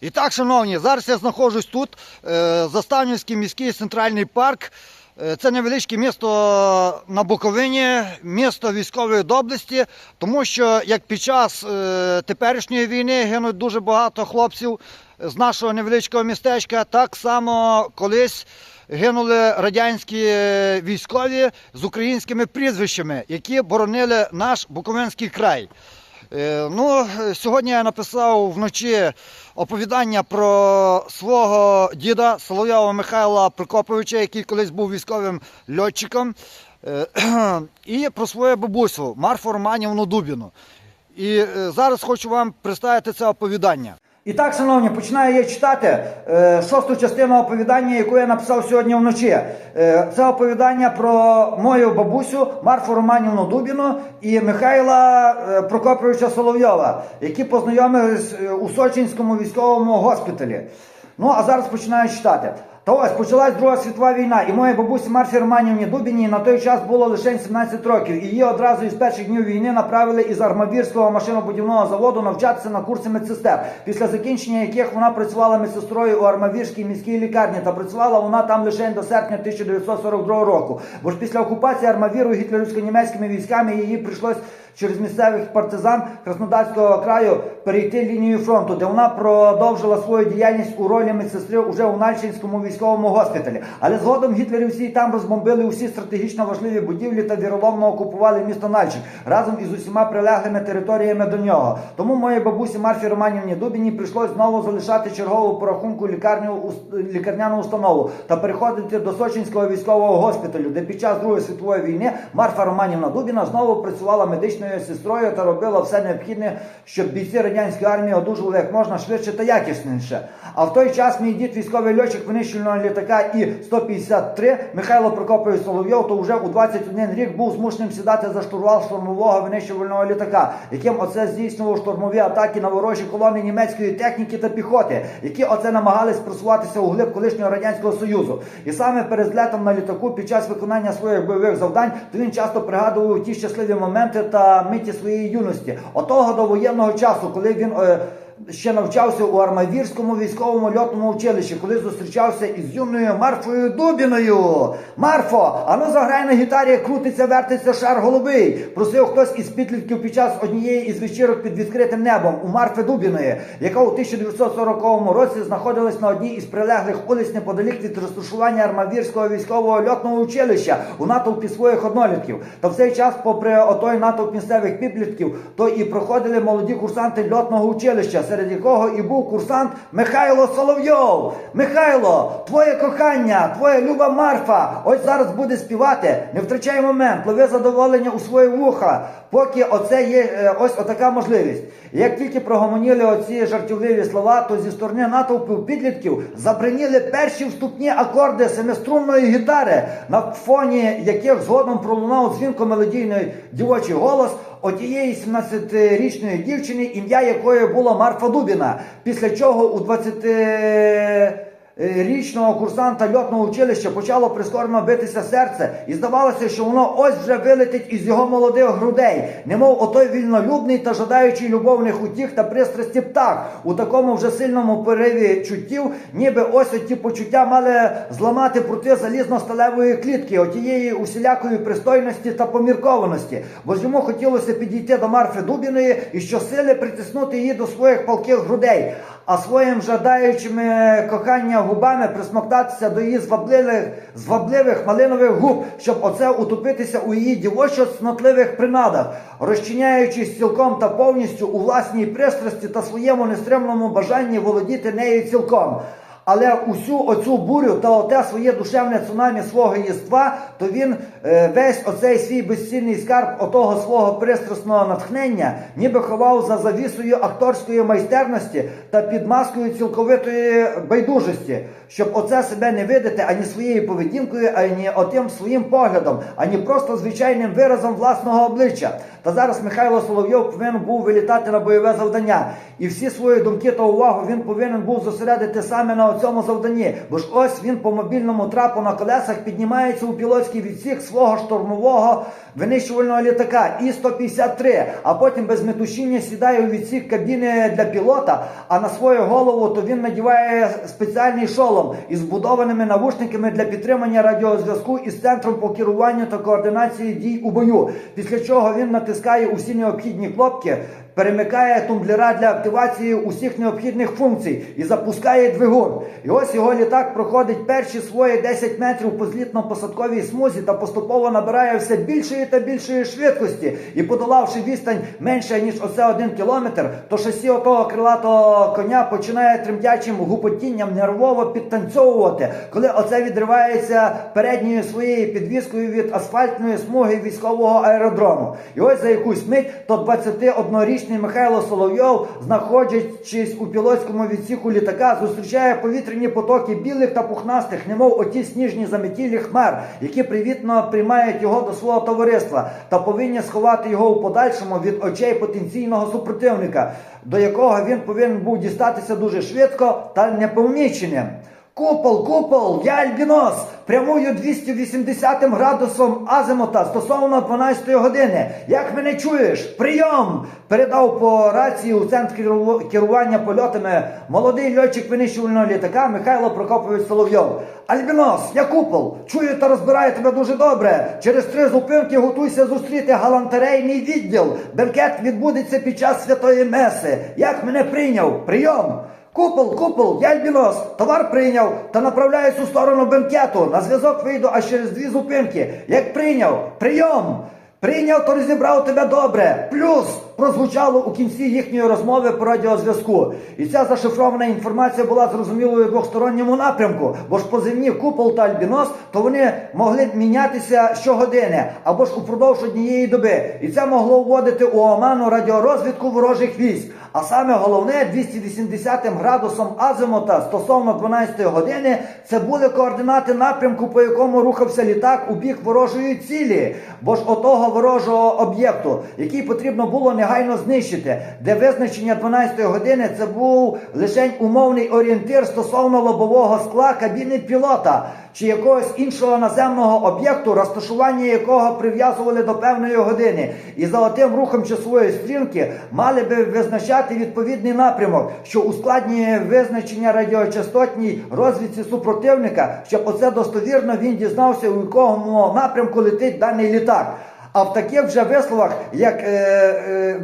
І так, шановні, зараз я знаходжусь тут, е, Заставнівський міський центральний парк. Е, Це невеличке місто на Буковині, місто військової доблесті, тому що як під час е, теперішньої війни гинуть дуже багато хлопців з нашого невеличкого містечка, так само колись гинули радянські військові з українськими прізвищами, які боронили наш Буковинський край. Е, Ну, сьогодні я написав вночі оповідання про свого діда Соловйова Михайла Прокоповича, який колись був військовим льотчиком, е, і про свою бабусю Марфу Романівну Дубіну. І е, зараз хочу вам представити це оповідання. І так, шановні, починаю я читати е, шосту частину оповідання, яку я написав сьогодні вночі. Е, це оповідання про мою бабусю Марфу Романівну Дубіну і Михайла е, Прокоповича Соловйова, які познайомились у Сочинському військовому госпіталі. Ну, а зараз починаю читати. Та ось почалась Друга світова війна, і моїй бабусі Марфі Романівні Дубіні на той час було лише 17 років. І її одразу із перших днів війни направили із Армавірського машинобудівного заводу навчатися на курси медсестер, після закінчення яких вона працювала медсестрою у Армавірській міській лікарні. Та працювала вона там лише до серпня 1942 року. Бо ж після окупації Армавіру гітлерівсько-німецькими військами її прийшлось через місцевих партизан Краснодарського краю перейти лінію фронту, де вона продовжила свою діяльність у ролі медсестри уже у Нальчинському військовому госпіталі. Але згодом гітлерівці і там розбомбили усі стратегічно важливі будівлі та віроломно окупували місто Нальчик разом із усіма прилеглими територіями до нього. Тому моїй бабусі Марфі Романівні Дубіні прийшлось знову залишати чергову по рахунку лікарню лікарняну установу та переходити до Сочинського військового госпіталю, де під час Другої світової війни Марфа Романівна Дубіна знову працювала медичною сестрою та робила все необхідне, щоб бійці радянської армії одужували як можна швидше та якісніше. А в той час мій дід військовий льотчик винищувального літака І 153 Михайло Прокопович Соловйов, то вже у 21 рік був змушеним сідати за штурвал штурмового винищувального літака, яким оце здійснював штурмові атаки на ворожі колони німецької техніки та піхоти, які оце намагались просуватися у глиб колишнього радянського союзу. І саме перед злетом на літаку під час виконання своїх бойових завдань, то він часто пригадував ті щасливі моменти та миті своєї юності, отого до воєнного часу, коли він. е, Ще навчався у Армавірському військовому льотному училищі, коли зустрічався із юною Марфою Дубіною. Марфо, ану заграй на гітарі, крутиться, вертиться шар голубий. Просив хтось із підлітків під час однієї із вечірок під відкритим небом у Марфи Дубіної, яка у 1940 році знаходилась на одній із прилеглих вулиць неподалік від розташування Армавірського військового льотного училища у натовпі своїх однолітків. Та в цей час, попри отой натовп місцевих підлітків, то і проходили молоді курсанти льотного училища, серед якого і був курсант Михайло Соловйов. Михайло, твоє кохання, твоя люба Марфа, ось зараз буде співати. Не втрачай момент, лови задоволення у свої вуха, поки оце є е, ось отака можливість. Як тільки прогомоніли оці жартівливі слова, то зі сторони натовпу підлітків забриніли перші вступні акорди семиструнної гітари, на фоні яких згодом пролунав дзвінко мелодійний дівочий голос однієї 17-річної дівчини, ім'я якої було Марфа Дубіна. Після чого у 20 річного курсанта льотного училища почало прискорено битися серце, і здавалося, що воно ось вже вилетить із його молодих грудей, немов отой вільнолюбний та жадаючий любовних утіх та пристрасті птах у такому вже сильному пориві чуттів, ніби ось оті почуття мали зламати прути залізно-сталевої клітки, отієї усілякої пристойності та поміркованості, бо ж йому хотілося підійти до Марфи Дубіної і щосили притиснути її до своїх палких грудей а своїм жадаючими кохання губами присмоктатися до її звабливих, звабливих малинових губ, щоб оце утопитися у її дівочо снотливих принадах, розчиняючись цілком та повністю у власній пристрасті та своєму нестримному бажанні володіти нею цілком. Але усю оцю бурю та оте своє душевне цунамі свого єства, то він е, весь оцей свій безцінний скарб отого свого пристрасного натхнення, ніби ховав за завісою акторської майстерності та під маскою цілковитої байдужості, щоб оце себе не видати ані своєю поведінкою, ані отим своїм поглядом, ані просто звичайним виразом власного обличчя. Та зараз Михайло Соловйов повинен був вилітати на бойове завдання, і всі свої думки та увагу він повинен був зосередити саме на цьому завданні. Бо ж ось він по мобільному трапу на колесах піднімається у пілотський відсік свого штурмового винищувального літака І-153, а потім без метушіння сідає у відсік кабіни для пілота, а на свою голову то він надіває спеціальний шолом із збудованими навушниками для підтримання радіозв'язку із центром по керуванню та координації дій у бою. Після чого він натискає усі необхідні кнопки, перемикає тумблера для активації усіх необхідних функцій і запускає двигун. І ось його літак проходить перші свої 10 метрів по злітно-посадковій смузі та поступово набирає все більшої та більшої швидкості. І подолавши відстань менше ніж оце один кілометр, то шасі отого крилатого коня починає тремтячим гупотінням нервово підтанцьовувати, коли оце відривається передньою своєю підвіскою від асфальтної смуги військового аеродрому. І ось за якусь мить то 21-річний Михайло Соловйов, знаходячись у пілотському відсіку літака, зустрічає повітряні потоки білих та пухнастих, немов оті сніжні заметілі хмар, які привітно приймають його до свого товариства та повинні сховати його у подальшому від очей потенційного супротивника, до якого він повинен був дістатися дуже швидко та непоміченим. Купол, купол, я альбінос, прямую 280 градусом азимута стосовно 12 години. Як мене чуєш? Прийом! Передав по рації у центр керування польотами молодий льотчик винищувального літака Михайло Прокопович Соловйов. Альбінос, я купол, чую та розбираю тебе дуже добре. Через три зупинки готуйся зустріти галантерейний відділ. Бенкет відбудеться під час святої меси. Як мене прийняв? Прийом! Купол, купол, я альбінос, товар прийняв та направляюсь у сторону бенкету. На зв'язок вийду аж через дві зупинки. Як прийняв, прийом! Прийняв, то розібрав тебе добре. Плюс прозвучало у кінці їхньої розмови по радіозв'язку. І ця зашифрована інформація була зрозумілою у двосторонньому напрямку, бо ж позивні купол та альбінос, то вони могли мінятися щогодини або ж упродовж однієї доби. І це могло вводити у оману радіорозвідку ворожих військ. А саме головне 280 градусом азимута стосовно 12 години це були координати напрямку, по якому рухався літак у бік ворожої цілі, бо ж отого ворожого об'єкту, який потрібно було негайно знищити, де визначення 12-ї години це був лише умовний орієнтир стосовно лобового скла кабіни пілота чи якогось іншого наземного об'єкту, розташування якого прив'язували до певної години, і за отим рухом часової стрілки мали би визначати відповідний напрямок, що ускладнює визначення радіочастотній розвідці супротивника, щоб оце достовірно він дізнався, у якому напрямку летить даний літак. А в таких вже висловах, як е, е,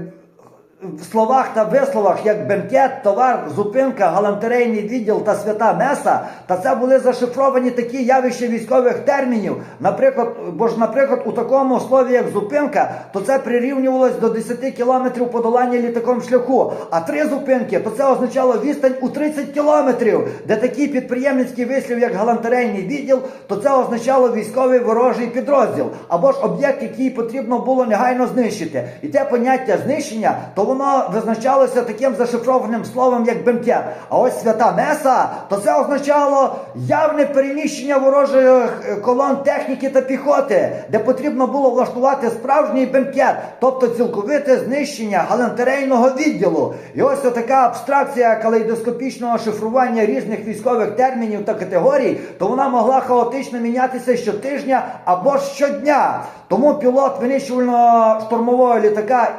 в словах та висловах, як бенкет, товар, зупинка, галантерейний відділ та свята меса, та це були зашифровані такі явища військових термінів. Наприклад, бо ж, наприклад, у такому слові, як зупинка, то це прирівнювалось до 10 кілометрів подолання літаком шляху. А три зупинки, то це означало відстань у 30 кілометрів, де такий підприємницький вислів, як галантерейний відділ, то це означало військовий ворожий підрозділ або ж об'єкт, який потрібно було негайно знищити. І те поняття знищення, то воно визначалося таким зашифрованим словом, як бенкет. А ось свята Меса, то це означало явне переміщення ворожих е, колон техніки та піхоти, де потрібно було влаштувати справжній бенкет, тобто цілковите знищення галантерейного відділу. І ось така абстракція калейдоскопічного шифрування різних військових термінів та категорій, то вона могла хаотично мінятися щотижня або щодня. Тому пілот винищувального штурмового літака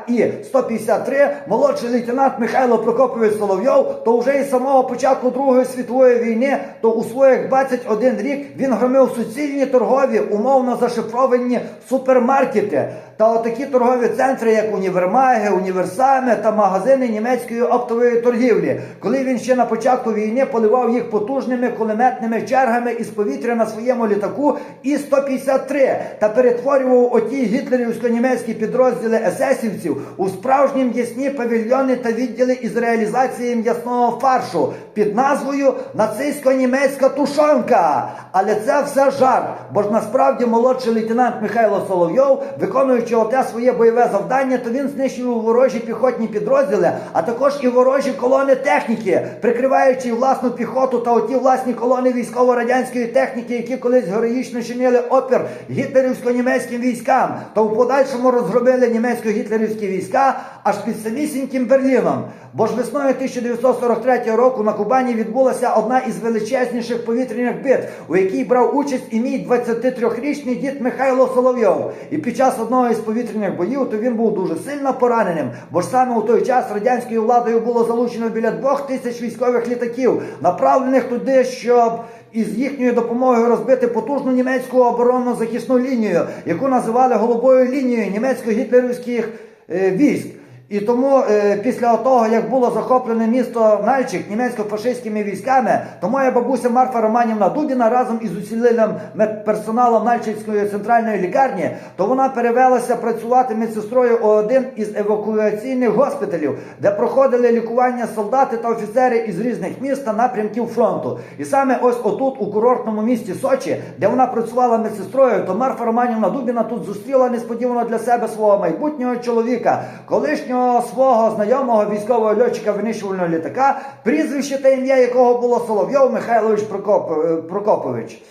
І-153, молодший лейтенант Михайло Прокопович Соловйов, то вже із самого початку Другої світової війни, то у своїх 21 рік він громив суцільні торгові, умовно зашифровані супермаркети та отакі торгові центри, як універмаги, універсами та магазини німецької оптової торгівлі, коли він ще на початку війни поливав їх потужними кулеметними чергами із повітря на своєму літаку І-153 та перетворював оті гітлерівсько-німецькі підрозділи есесівців у справжні м'ясні павільйони та відділи із реалізації м'ясного фаршу під назвою Нацистсько-німецька тушонка. Але це все жарт, бо ж насправді молодший лейтенант Михайло Соловйов, виконуючи виконуючи оте своє бойове завдання, то він знищив ворожі піхотні підрозділи, а також і ворожі колони техніки, прикриваючи власну піхоту та оті власні колони військово-радянської техніки, які колись героїчно чинили опір гітлерівсько-німецьким військам, то в подальшому розгромили німецько-гітлерівські війська аж під самісіньким Берліном. Бо ж весною 1943 року на Кубані відбулася одна із величезніших повітряних битв, у якій брав участь і мій 23-річний дід Михайло Соловйов. І під час одного із повітряних боїв то він був дуже сильно пораненим, бо ж саме у той час радянською владою було залучено біля двох тисяч військових літаків, направлених туди, щоб із їхньою допомогою розбити потужну німецьку оборонно захисну лінію, яку називали голубою лінією німецько-гітлерівських е, військ. І тому е, після того, як було захоплене місто Нальчик німецько-фашистськими військами, то моя бабуся Марфа Романівна Дубіна разом із усілилим медперсоналом Нальчицької центральної лікарні, то вона перевелася працювати медсестрою у один із евакуаційних госпіталів, де проходили лікування солдати та офіцери із різних міст та напрямків фронту. І саме ось отут, у курортному місті Сочі, де вона працювала медсестрою, то Марфа Романівна Дубіна тут зустріла несподівано для себе свого майбутнього чоловіка, колишнього свого знайомого військового льотчика винищувального літака, прізвище та ім'я якого було Соловйов Михайлович Прокоп... е, Прокопович.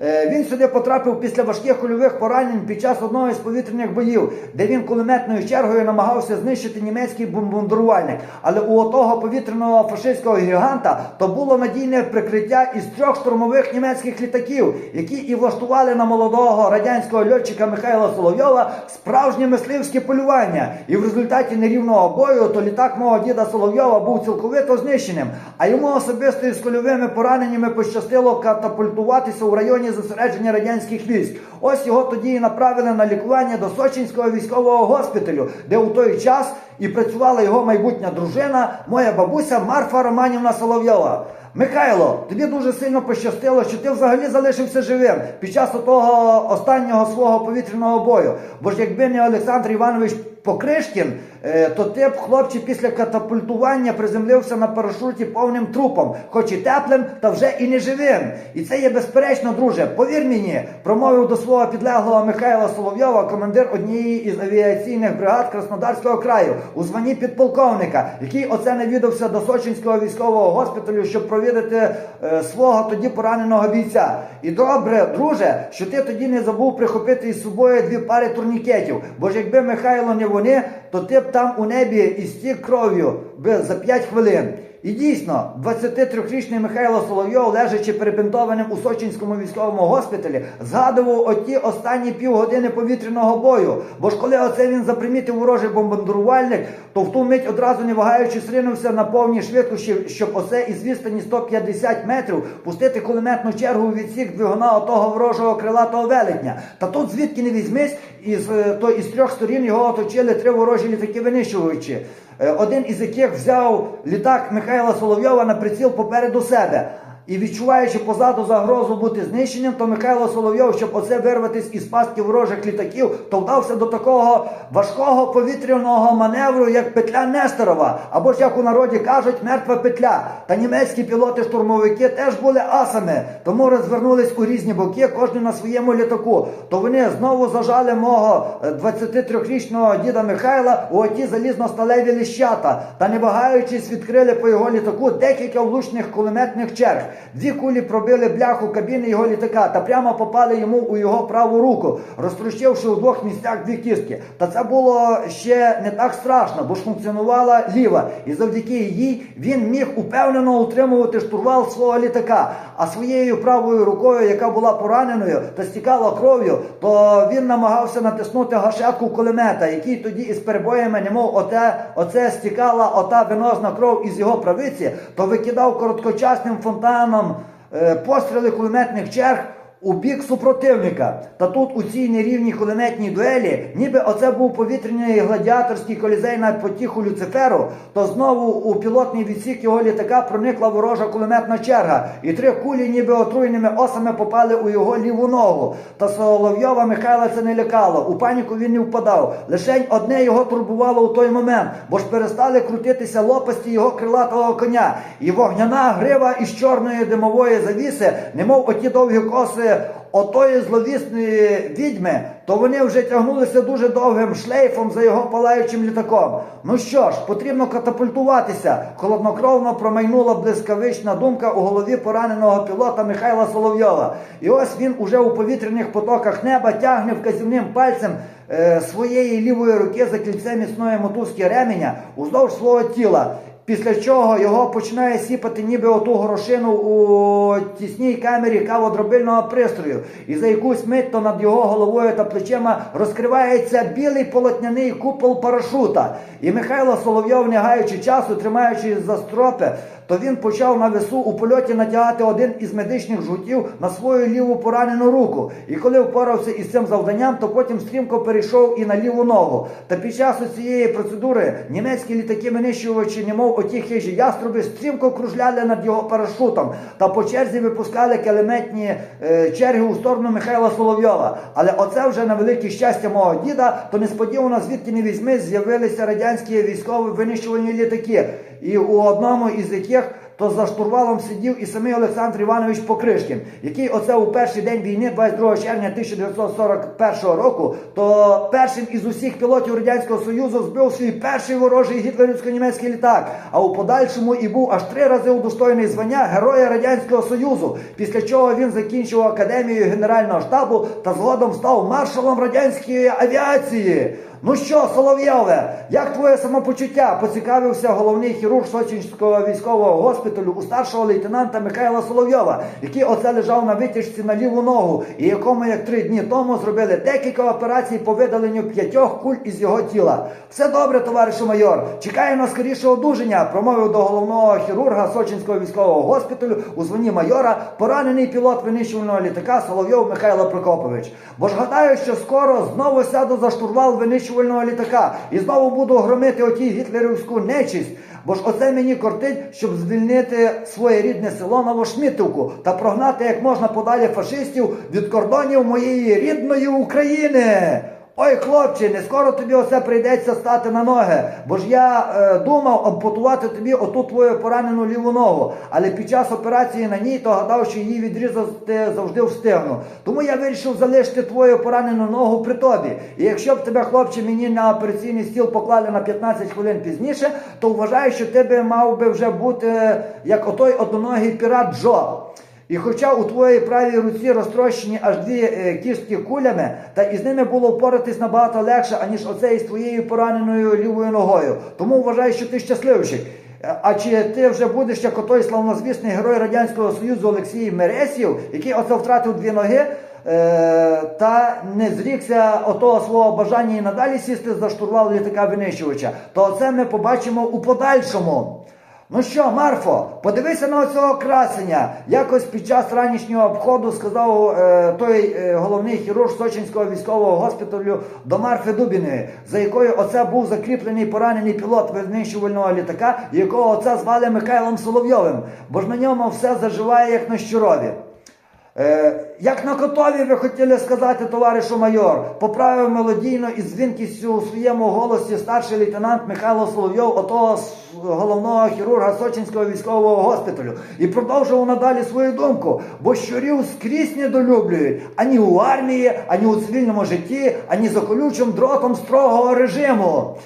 Е, Він сюди потрапив після важких кульових поранень під час одного із повітряних боїв, де він кулеметною чергою намагався знищити німецький бомбардувальник. Але у того повітряного фашистського гіганта то було надійне прикриття із трьох штурмових німецьких літаків, які і влаштували на молодого радянського льотчика Михайла Соловйова справжнє мисливське полювання. І в результаті нерівного бою то літак мого діда Соловйова був цілковито знищеним, а йому особисто із кульовими пораненнями пощастило катапультуватися у районі зосередження радянських військ. Ось його тоді і направили на лікування до Сочинського військового госпіталю, де у той час і працювала його майбутня дружина, моя бабуся Марфа Романівна Соловйова. Михайло, тобі дуже сильно пощастило, що ти взагалі залишився живим під час того останнього свого повітряного бою. Бо ж якби не Олександр Іванович Покришкін, е, то ти б, хлопче, після катапультування приземлився на парашуті повним трупом, хоч і теплим, та вже і не живим. І це є безперечно, друже. Повір мені, промовив до свого підлеглого Михайла Соловйова, командир однієї із авіаційних бригад Краснодарського краю у званні підполковника, який оце навідався до Сочинського військового госпіталю, щоб провідати е, свого тоді пораненого бійця. І добре, друже, що ти тоді не забув прихопити із собою дві пари турнікетів. Бо ж якби Михайло не вони, то ти б там у небі і стік кров'ю би за 5 хвилин. І дійсно, 23-річний Михайло Соловйов, лежачи перебинтованим у Сочинському військовому госпіталі, згадував оті останні півгодини повітряного бою. Бо ж коли оце він запримітив ворожий бомбардувальник, то в ту мить одразу не вагаючи сринувся на повній швидкості, щоб оце із відстані 150 метрів пустити кулеметну чергу у відсік двигуна отого ворожого крилатого велетня. Та тут звідки не візьмись, із, е, то із трьох сторін його оточили три ворожі літаки винищувачі. Е, один із яких взяв літак Михайла Соловйова на приціл попереду себе. І відчуваючи позаду загрозу бути знищеним, то Михайло Соловйов, щоб оце вирватися із пастки ворожих літаків, то вдався до такого важкого повітряного маневру, як петля Несторова, або ж як у народі кажуть, мертва петля. Та німецькі пілоти-штурмовики теж були асами, тому розвернулись у різні боки, кожен на своєму літаку. То вони знову зажали мого е, 23-річного діда Михайла у оті залізно-сталеві ліщата, та не вагаючись, відкрили по його літаку декілька влучних кулеметних черг. Дві кулі пробили бляху кабіни його літака та прямо попали йому у його праву руку, розтрощивши у двох місцях дві кістки. Та це було ще не так страшно, бо ж функціонувала ліва, і завдяки їй він міг упевнено утримувати штурвал свого літака. А своєю правою рукою, яка була пораненою та стікала кров'ю, то він намагався натиснути гашетку кулемета, який тоді із перебоями, немов оте, оце стікала ота венозна кров із його правиці, то викидав короткочасним фонтаном е, постріли кулеметних черг у бік супротивника. Та тут у цій нерівній кулеметній дуелі, ніби оце був повітряний гладіаторський колізей на потіху Люциферу, то знову у пілотний відсік його літака проникла ворожа кулеметна черга, і три кулі, ніби отруєними осами, попали у його ліву ногу. Та Соловйова Михайла це не лякало. У паніку він не впадав. Лишень одне його турбувало у той момент, бо ж перестали крутитися лопасті його крилатого коня, і вогняна грива із чорної димової завіси, немов оті довгі коси справи отої зловісної відьми, то вони вже тягнулися дуже довгим шлейфом за його палаючим літаком. Ну що ж, потрібно катапультуватися. Холоднокровно промайнула блискавична думка у голові пораненого пілота Михайла Соловйова. І ось він уже у повітряних потоках неба тягне вказівним пальцем е, своєї лівої руки за кільце міцної мотузки ременя уздовж свого тіла. Після чого його починає сіпати ніби оту горошину у тісній камері каводробильного пристрою. І за якусь мить то над його головою та плечима розкривається білий полотняний купол парашута. І Михайло Соловйов, не гаючи часу, тримаючись за стропи, то він почав на весу у польоті натягати один із медичних жгутів на свою ліву поранену руку. І коли впорався із цим завданням, то потім стрімко перейшов і на ліву ногу. Та під час цієї процедури німецькі літаки винищувачі, немов оті хижі яструби, стрімко кружляли над його парашутом та по черзі випускали келеметні е, черги у сторону Михайла Соловйова. Але оце вже на велике щастя мого діда, то несподівано звідки не візьми, з'явилися радянські військові винищувальні літаки. І у одному із яких то за штурвалом сидів і самий Олександр Іванович Покришкін, який оце у перший день війни, 22 червня 1941 року, то першим із усіх пілотів Радянського Союзу збив свій перший ворожий гітлерівсько-німецький літак, а у подальшому і був аж три рази удостоєний звання Героя Радянського Союзу, після чого він закінчив академію Генерального штабу та згодом став маршалом радянської авіації. Ну що, Соловйове, як твоє самопочуття? Поцікавився головний хірург Сочинського військового госпіталю у старшого лейтенанта Михайла Соловйова, який оце лежав на витяжці на ліву ногу, і якому як три дні тому зробили декілька операцій по видаленню п'ятьох куль із його тіла. Все добре, товаришу майор. Чекаю на скоріше одужання, промовив до головного хірурга Сочинського військового госпіталю у званні майора поранений пілот винищувального літака Соловйов Михайло Прокопович. Бо ж гадаю, що скоро знову сяду за штурвал винищувального літака і знову буду громити оті гітлерівську нечисть. Бо ж оце мені кортить, щоб звільнити своє рідне село Новошмітівку та прогнати як можна подалі фашистів від кордонів моєї рідної України. Ой, хлопче, не скоро тобі оце прийдеться стати на ноги, бо ж я е, думав ампутувати тобі оту твою поранену ліву ногу, але під час операції на ній то гадав, що її відрізати завжди встигну. Тому я вирішив залишити твою поранену ногу при тобі. І якщо б тебе, хлопче, мені на операційний стіл поклали на 15 хвилин пізніше, то вважаю, що ти би мав би вже бути як отой одноногий пірат Джо. І хоча у твоїй правій руці розтрощені аж дві е, кістки кулями, та із ними було впоратись набагато легше, аніж оце із твоєю пораненою лівою ногою. Тому вважаю, що ти щасливчик. Е, А чи ти вже будеш як отой славнозвісний герой Радянського Союзу Олексій Мересів, який оце втратив дві ноги? е, Та не зрікся отого свого бажання і надалі сісти за штурвал літака винищувача, то це ми побачимо у подальшому. Ну що, Марфо, подивися на цього красення. Якось під час ранішнього обходу сказав е, той е, головний хірург Сочинського військового госпіталю до Марфи Дубіної, за якою оце був закріплений поранений пілот винищувального літака, якого оце звали Михайлом Соловйовим, бо ж на ньому все заживає як на щурові. Е, як на котові ви хотіли сказати, товаришу майор, поправив мелодійно і дзвінкістю у своєму голосі старший лейтенант Михайло Соловйов, отого головного хірурга Сочинського військового госпіталю, і продовжував надалі свою думку, бо щурів скрізь недолюблюють ані у армії, ані у цивільному житті, ані за колючим дротом строгого режиму.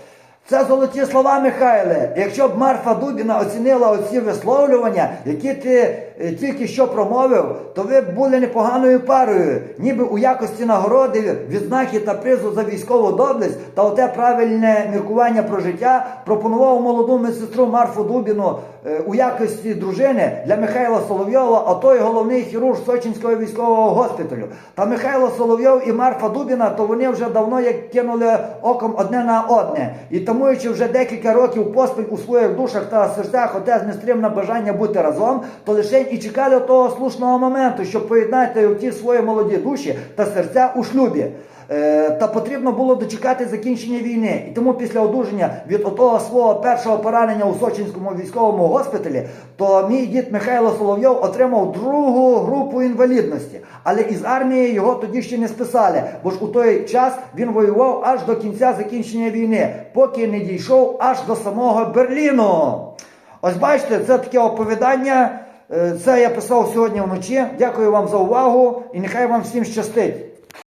Це золоті слова, Михайле. Якщо б Марфа Дубіна оцінила оці висловлювання, які ти е, тільки що промовив, то ви б були непоганою парою, ніби у якості нагороди, відзнаки та призу за військову доблесть та оте правильне міркування про життя пропонував молоду медсестру Марфу Дубіну е, у якості дружини для Михайла Соловйова, а той головний хірург Сочинського військового госпіталю. Та Михайло Соловйов і Марфа Дубіна, то вони вже давно як кинули оком одне на одне. І тамуючи вже декілька років поспіль у своїх душах та серцях оте нестримне бажання бути разом, то лише і чекали того слушного моменту, щоб поєднати ті свої молоді душі та серця у шлюбі. Е, Та потрібно було дочекати закінчення війни. І тому після одужання від отого свого першого поранення у Сочинському військовому госпіталі, то мій дід Михайло Соловйов отримав другу групу інвалідності. Але із армії його тоді ще не списали, бо ж у той час він воював аж до кінця закінчення війни, поки не дійшов аж до самого Берліну. Ось бачите, це таке оповідання Е, Це я писав сьогодні вночі. Дякую вам за увагу і нехай вам всім щастить.